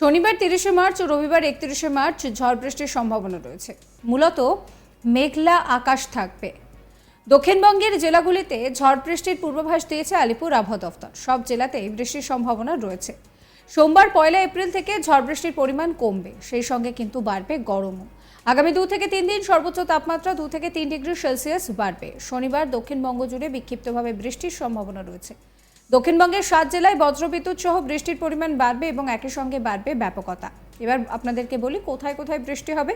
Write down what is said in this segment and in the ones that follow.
শনিবার তিরিশে মার্চ ও রবিবার একত্রিশে মার্চ ঝড় বৃষ্টির সম্ভাবনা রয়েছে। মূলত মেঘলা আকাশ থাকবে। দক্ষিণবঙ্গের জেলাগুলিতে ঝড় বৃষ্টির পূর্বাভাস দিয়েছে আলিপুর আবহাওয়া দফতর সব জেলাতেই বৃষ্টির সম্ভাবনা রয়েছে। সোমবার পয়লা এপ্রিল থেকে ঝড় বৃষ্টির পরিমাণ কমবে, সেই সঙ্গে কিন্তু বাড়বে গরমও। আগামী দু থেকে তিন দিন সর্বোচ্চ তাপমাত্রা দু থেকে তিন ডিগ্রি সেলসিয়াস বাড়বে। শনিবার দক্ষিণবঙ্গ জুড়ে বিক্ষিপ্তভাবে বৃষ্টির সম্ভাবনা রয়েছে। দক্ষিণবঙ্গের সাত জেলায় বজ্রবিদ্যুৎ সহ বৃষ্টির পরিমাণ বাড়বে এবং একই সঙ্গে বাড়বে ব্যাপকতা। এবার আপনাদেরকে বলি কোথায় কোথায় বৃষ্টি হবে।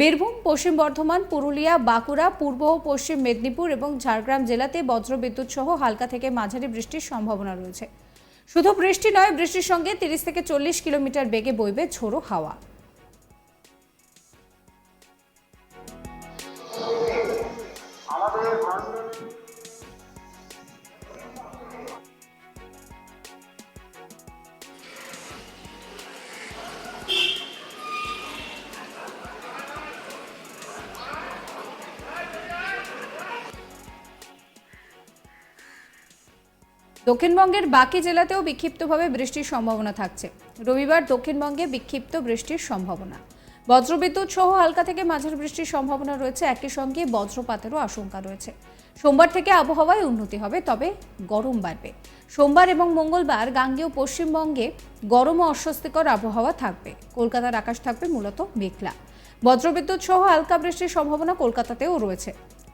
বীরভূম, পশ্চিম বর্ধমান, পুরুলিয়া, বাঁকুড়া, পূর্ব ও পশ্চিম মেদিনীপুর এবং ঝাড়গ্রাম জেলাতে বজ্রবিদ্যুৎ সহ হালকা থেকে মাঝারি বৃষ্টির সম্ভাবনা রয়েছে। শুধু বৃষ্টি নয়, বৃষ্টির সঙ্গে তিরিশ থেকে চল্লিশ কিলোমিটার বেগে বইবে ঝোড়ো হাওয়া। দক্ষিণবঙ্গের বাকি জেলাতেও বিক্ষিপ্তভাবে বৃষ্টির সম্ভাবনা থাকছে। রবিবার দক্ষিণবঙ্গে বিক্ষিপ্ত বৃষ্টির সম্ভাবনা। বজ্রবিদ্যুৎ সহ হালকা থেকে মাঝারি বৃষ্টির সম্ভাবনা রয়েছে। একই সঙ্গে বজ্রপাতেরও আশঙ্কা রয়েছে। সোমবার থেকে আবহাওয়ায় উন্নতি হবে, তবে গরম বাড়বে। সোমবার এবং মঙ্গলবার গাঙ্গেয় পশ্চিমবঙ্গে গরম ও অস্বস্তিকর আবহাওয়া থাকবে। কলকাতার আকাশ থাকবে মূলত মেঘলা। বজ্রবিদ্যুৎ সহ হালকা বৃষ্টির সম্ভাবনা কলকাতাতেও রয়েছে।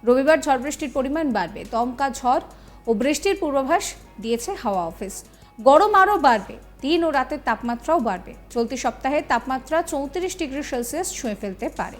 রবিবার ঝড় বৃষ্টির পরিমাণ বাড়বে। দমকা ঝড় ও বৃষ্টির পূর্বাভাস দিয়েছে হাওয়া অফিস। গরম আরও বাড়বে। দিন ও রাতের তাপমাত্রাও বাড়বে। চলতি সপ্তাহে তাপমাত্রা চৌত্রিশ ডিগ্রি সেলসিয়াস ছুঁয়ে ফেলতে পারে।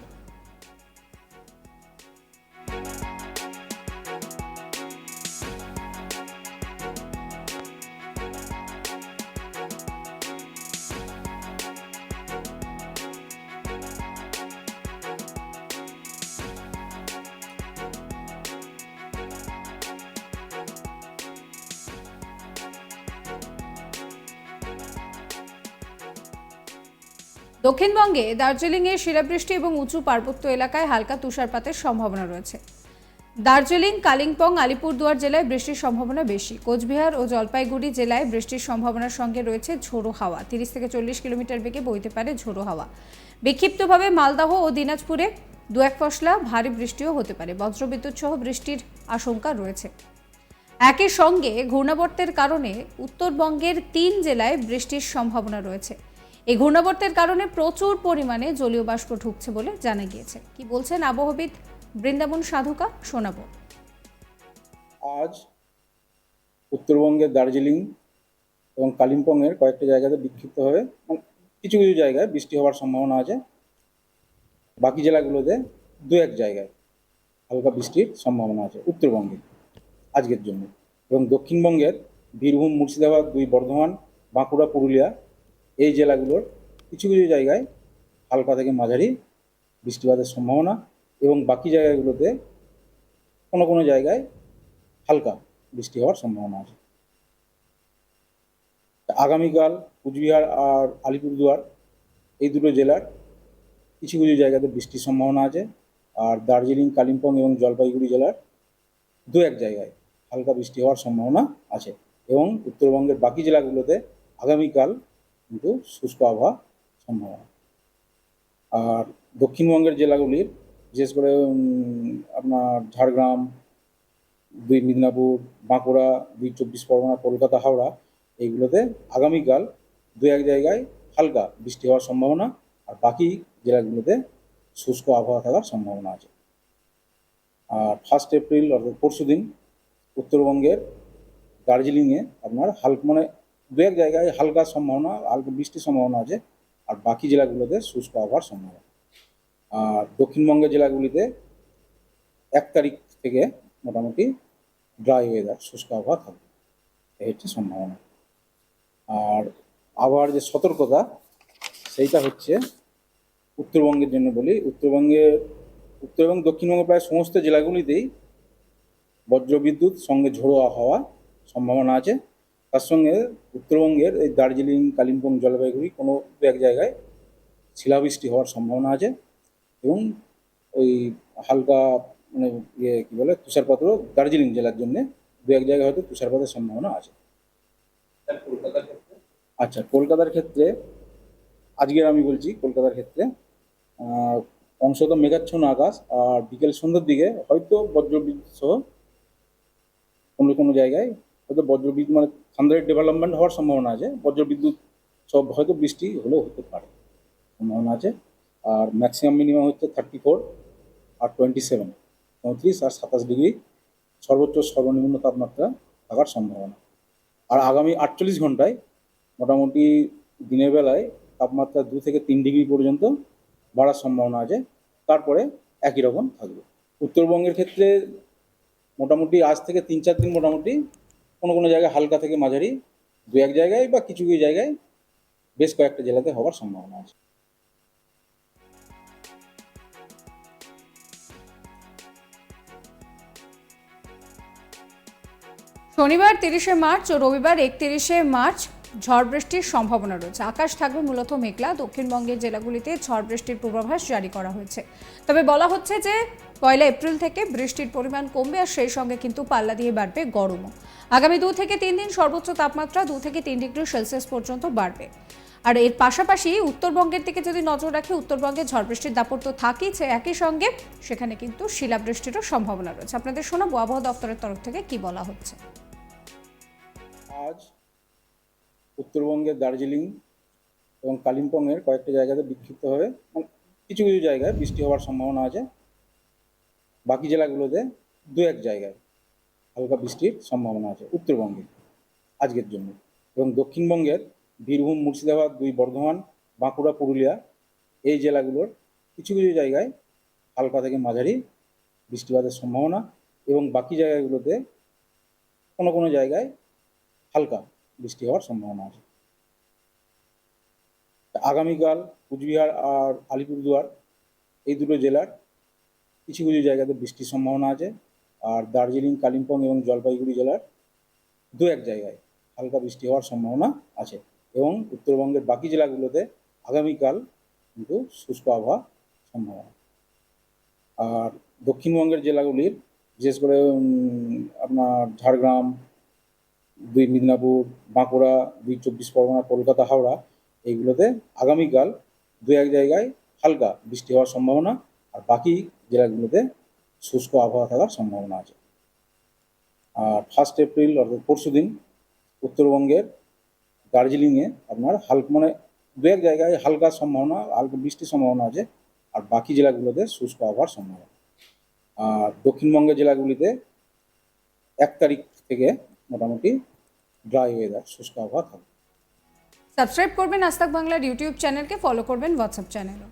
দক্ষিণবঙ্গে দার্জিলিংয়ে শিলাবৃষ্টি এবং উঁচু পার্বত্য এলাকায় হালকা তুষারপাতের সম্ভাবনা রয়েছে। দার্জিলিং, কালিম্পং, আলিপুরদুয়ার জেলায় বৃষ্টির সম্ভাবনা বেশি। কোচবিহার ও জলপাইগুড়ি জেলায় বৃষ্টির সম্ভাবনার সঙ্গে রয়েছে ঝোড়ো হাওয়া। তিরিশ থেকে চল্লিশ কিলোমিটার বেগে বইতে পারে ঝোড়ো হাওয়া। বিক্ষিপ্তভাবে মালদাহ ও দিনাজপুরে দু এক ফসলা ভারী বৃষ্টিও হতে পারে। বজ্রবিদ্যুৎ সহ বৃষ্টির আশঙ্কা রয়েছে। একই সঙ্গে ঘূর্ণাবর্তের কারণে উত্তরবঙ্গের তিন জেলায় বৃষ্টির সম্ভাবনা রয়েছে। এই ঘূর্ণাবর্তের কারণে প্রচুর পরিমাণে জলীয় বাষ্প ঢুকছে বলে জানা গিয়েছে। কি বলছেন আবহবিদ বৃন্দাবন সাধুকা? শোনাবো। আজ উত্তরবঙ্গের দার্জিলিং এবং কালিম্পংয়ের কয়েকটা জায়গাতে বিক্ষিপ্তভাবে কিছু কিছু জায়গায় বৃষ্টি হওয়ার সম্ভাবনা আছে। বাকি জেলাগুলোতে দু এক জায়গায় হালকা বৃষ্টির সম্ভাবনা আছে উত্তরবঙ্গে আজকের জন্য। এবং দক্ষিণবঙ্গের বীরভূম, মুর্শিদাবাদ, দুই বর্ধমান, বাঁকুড়া, পুরুলিয়া এই জেলাগুলোর কিছু কিছু জায়গায় হালকা থেকে মাঝারি বৃষ্টিপাতের সম্ভাবনা এবং বাকি জায়গাগুলোতে কোনো কোনো জায়গায় হালকা বৃষ্টি হওয়ার সম্ভাবনা আছে। আগামীকাল কুচবিহার আর আলিপুরদুয়ার এই দুটো জেলার কিছু কিছু জায়গাতে বৃষ্টির সম্ভাবনা আছে আর দার্জিলিং, কালিম্পং এবং জলপাইগুড়ি জেলার দু এক জায়গায় হালকা বৃষ্টি হওয়ার সম্ভাবনা আছে এবং উত্তরবঙ্গের বাকি জেলাগুলোতে আগামীকাল কিন্তু শুষ্ক আবহাওয়া সম্ভাবনা আর দক্ষিণবঙ্গের জেলাগুলির, বিশেষ করে আপনার ঝাড়গ্রাম, দুই মিদনাপুর, বাঁকুড়া, দুই চব্বিশ পরগনা, কলকাতা, হাওড়া, এইগুলোতে আগামীকাল দু এক জায়গায় হালকা বৃষ্টি হওয়ার সম্ভাবনা, আর বাকি জেলাগুলোতে শুষ্ক আবহাওয়া থাকার সম্ভাবনা আছে। আর ফার্স্ট এপ্রিল অর্থাৎ পরশু দিন উত্তরবঙ্গের দার্জিলিংয়ে আপনার হালকা মানে দু এক জায়গায় হালকা সম্ভাবনা, হালকা বৃষ্টির সম্ভাবনা আছে, আর বাকি জেলাগুলোতে শুষ্ক আবহাওয়ার সম্ভাবনা। আর দক্ষিণবঙ্গের জেলাগুলিতে এক তারিখ থেকে মোটামুটি ড্রাই ওয়েদার শুষ্ক আবহাওয়া থাকবে। এই হচ্ছে সম্ভাবনা। আর আবহাওয়ার যে সতর্কতা, সেইটা হচ্ছে উত্তরবঙ্গের জন্য বলি। উত্তরবঙ্গের উত্তর এবং দক্ষিণবঙ্গ প্রায় সমস্ত জেলাগুলিতেই বজ্রবিদ্যুৎ সঙ্গে ঝোড়ো হাওয়া সম্ভাবনা আছে। তার সঙ্গে উত্তরবঙ্গের এই দার্জিলিং কালিম্পং জলপাইগুড়ি কোনো দু এক জায়গায় শিলাবৃষ্টি হওয়ার সম্ভাবনা আছে এবং ওই হালকা মানে ইয়ে কী বলে তুষারপাতও দার্জিলিং জেলার জন্যে দু এক জায়গায় হয়তো তুষারপাতের সম্ভাবনা আছে। আচ্ছা কলকাতার ক্ষেত্রে আজকের আমি বলছি কলকাতার ক্ষেত্রে অংশত মেঘাচ্ছন্ন আকাশ আর বিকেল সন্ধ্যার দিকে হয়তো বজ্রবিদ্যুৎ সহ কোনো কোনো জায়গায় হয়তো বজ্রবিদ্যুৎ মানে থান্ডারের ডেভেলপমেন্ট হওয়ার সম্ভাবনা আছে। বজ্রবিদ্যুৎ সব হয়তো বৃষ্টি হলেও হতে পারে, সম্ভাবনা আছে। আর ম্যাক্সিমাম মিনিমাম হচ্ছে থার্টি ফোর আর টোয়েন্টি সেভেন পঁয়ত্রিশ আর সাতাশ ডিগ্রি সর্বোচ্চ সর্বনিম্ন তাপমাত্রা থাকার সম্ভাবনা। আর আগামী আটচল্লিশ ঘন্টায় মোটামুটি দিনের বেলায় তাপমাত্রা দু থেকে তিন ডিগ্রি পর্যন্ত বাড়ার সম্ভাবনা আছে। তারপরে একই রকম থাকবে। উত্তরবঙ্গের ক্ষেত্রে মোটামুটি আজ থেকে তিন চার দিন মোটামুটি কোনো কোনো জায়গায় হালকা থেকে মাঝারি, দু এক জায়গায় বা কিছু কিছু জায়গায় বেশ কয়েকটা জেলাতে হওয়ার সম্ভাবনা আছে। শনিবার তিরিশে মার্চ ও রবিবার একত্রিশে মার্চ ঝড় বৃষ্টির সম্ভাবনা রয়েছে। আকাশ থাকবে মূলত মেঘলা। দক্ষিণবঙ্গের জেলাগুলিতে ঝড় বৃষ্টির পূর্বাভাস জারি করা হয়েছে। তবে বলা হচ্ছে যে, পয়লা এপ্রিল থেকে বৃষ্টির পরিমাণ কমবে আর সেই সঙ্গে কিন্তু পাল্লা দিয়ে বাড়বে গরমও। আগামী দু থেকে তিন দিন সর্বোচ্চ তাপমাত্রা দু থেকে তিন ডিগ্রি সেলসিয়াস পর্যন্ত বাড়বে। আর এর পাশাপাশি উত্তরবঙ্গের দিকে যদি নজর রাখি, উত্তরবঙ্গে ঝড় বৃষ্টির দাপট তো থাকেই সে একই সঙ্গে। সেখানে কিন্তু শিলাবৃষ্টিরও সম্ভাবনা রয়েছে। আপনাদের শোনাবো আবহাওয়া দপ্তরের তরফ থেকে কি বলা হচ্ছে। আজ উত্তরবঙ্গের দার্জিলিং এবং কালিম্পংয়ের কয়েকটা জায়গাতে বিক্ষিপ্তভাবে কিছু কিছু জায়গায় বৃষ্টি হওয়ার সম্ভাবনা আছে। বাকি জেলাগুলোতে দু এক জায়গায় হালকা বৃষ্টির সম্ভাবনা আছে উত্তরবঙ্গে আজকের জন্য। এবং দক্ষিণবঙ্গের বীরভূম, মুর্শিদাবাদ, দুই বর্ধমান, বাঁকুড়া, পুরুলিয়া এই জেলাগুলোর কিছু কিছু জায়গায় হালকা থেকে মাঝারি বৃষ্টিপাতের সম্ভাবনা এবং বাকি জায়গাগুলোতে কোনো কোনো জায়গায় হালকা বৃষ্টি হওয়ার সম্ভাবনা আছে। আগামীকাল কুচবিহার আর আলিপুরদুয়ার এই দুটো জেলার কিছু কিছু জায়গাতে বৃষ্টির সম্ভাবনা আছে আর দার্জিলিং, কালিম্পং এবং জলপাইগুড়ি জেলার দু এক জায়গায় হালকা বৃষ্টি হওয়ার সম্ভাবনা আছে এবং উত্তরবঙ্গের বাকি জেলাগুলোতে আগামীকাল কিন্তু শুষ্ক আবহাওয়া সম্ভাবনা। আর দক্ষিণবঙ্গের জেলাগুলির, বিশেষ করে আপনার ঝাড়গ্রাম দুই মিদনাপুর, বাঁকুড়া, দুই চব্বিশ পরগনা, কলকাতা, হাওড়া এইগুলোতে আগামীকাল দু এক জায়গায় হালকা বৃষ্টি হওয়ার সম্ভাবনা আর বাকি জেলাগুলোতে শুষ্ক আবহাওয়া থাকার সম্ভাবনা আছে। আর ফার্স্ট এপ্রিল অর্থাৎ পরশু দিন উত্তরবঙ্গের দার্জিলিংয়ে আপনার হালকা মানে দু এক জায়গায় হালকা সম্ভাবনা, হালকা বৃষ্টির সম্ভাবনা আছে আর বাকি জেলাগুলোতে শুষ্ক আবহাওয়ার সম্ভাবনা। আর দক্ষিণবঙ্গের জেলাগুলিতে এক তারিখ থেকে মোটামুটি ড্রাই ওয়েদার শুষ্ক আবহাওয়া থাকবে। সাবস্ক্রাইব করবেন আস্তাক বাংলার ইউটিউব চ্যানেলকে ফলো করবেন হোয়াটসঅ্যাপ চ্যানেলও